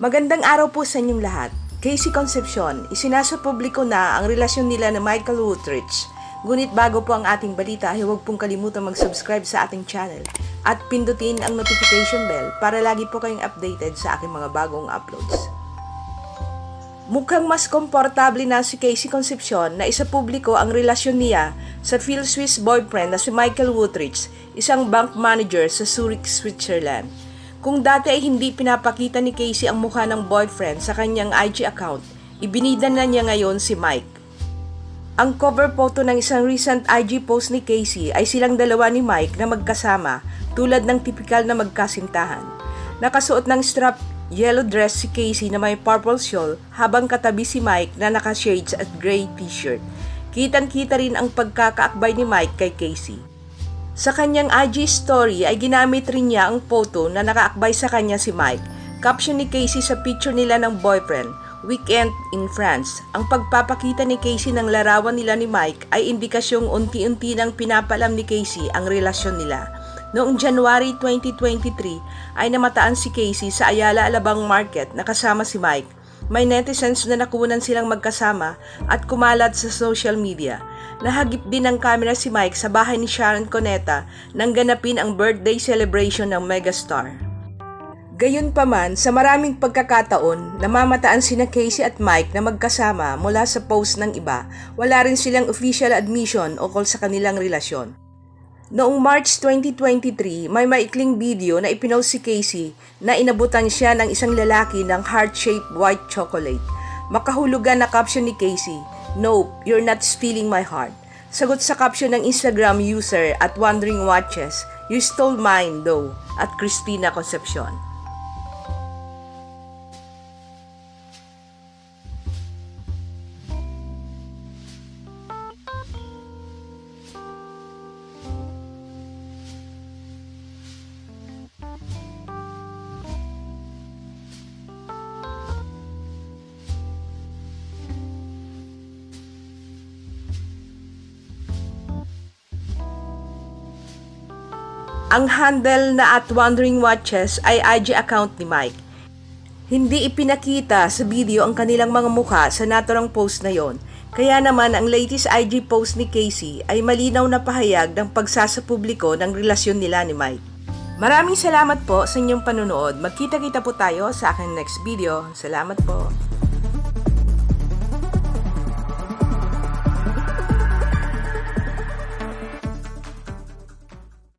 Magandang araw po sa inyong lahat. Casey Concepcion, isinasa publiko na ang relasyon nila na Michael Woodrich. Ngunit bago po ang ating balita, ay huwag pong kalimutan mag-subscribe sa ating channel at pindutin ang notification bell para lagi po kayong updated sa aking mga bagong uploads. Mukhang mas komportable na si Casey Concepcion na isa publiko ang relasyon niya sa Phil Swiss boyfriend na si Michael Woodrich, isang bank manager sa Zurich, Switzerland. Kung dati ay hindi pinapakita ni Casey ang mukha ng boyfriend sa kanyang IG account, ibinida na niya ngayon si Mike. Ang cover photo ng isang recent IG post ni Casey ay silang dalawa ni Mike na magkasama tulad ng tipikal na magkasintahan. Nakasuot ng strap yellow dress si Casey na may purple shawl habang katabi si Mike na naka-shades at gray t-shirt. Kitang-kita rin ang pagkakaakbay ni Mike kay Casey. Sa kanyang IG story ay ginamit rin niya ang photo na nakaakbay sa kanya si Mike. Caption ni Casey sa picture nila ng boyfriend, Weekend in France. Ang pagpapakita ni Casey ng larawan nila ni Mike ay indikasyong unti-unti nang pinapalam ni Casey ang relasyon nila. Noong January 2023 ay namataan si Casey sa Ayala Alabang Market na kasama si Mike. May netizens na nakunan silang magkasama at kumalat sa social media. Nahagip din ng camera si Mike sa bahay ni Sharon Coneta nang ganapin ang birthday celebration ng megastar. Gayunpaman, sa maraming pagkakataon, namamataan sina Casey at Mike na magkasama mula sa post ng iba, wala rin silang official admission ukol sa kanilang relasyon. Noong March 2023, may maikling video na ipinost si Casey na inabutan siya ng isang lalaki ng heart-shaped white chocolate. Makahulugan na caption ni Casey, Nope, you're not stealing my heart. Sagot sa caption ng Instagram user at Wandering Watches, You stole mine though, at Christina Concepcion. Ang handle na at Wandering Watches ay IG account ni Mike. Hindi ipinakita sa video ang kanilang mga mukha sa naturang post na yon. Kaya naman ang latest IG post ni Casey ay malinaw na pahayag ng pagsasapubliko ng relasyon nila ni Mike. Maraming salamat po sa inyong panunood. Magkita-kita po tayo sa aking next video. Salamat po.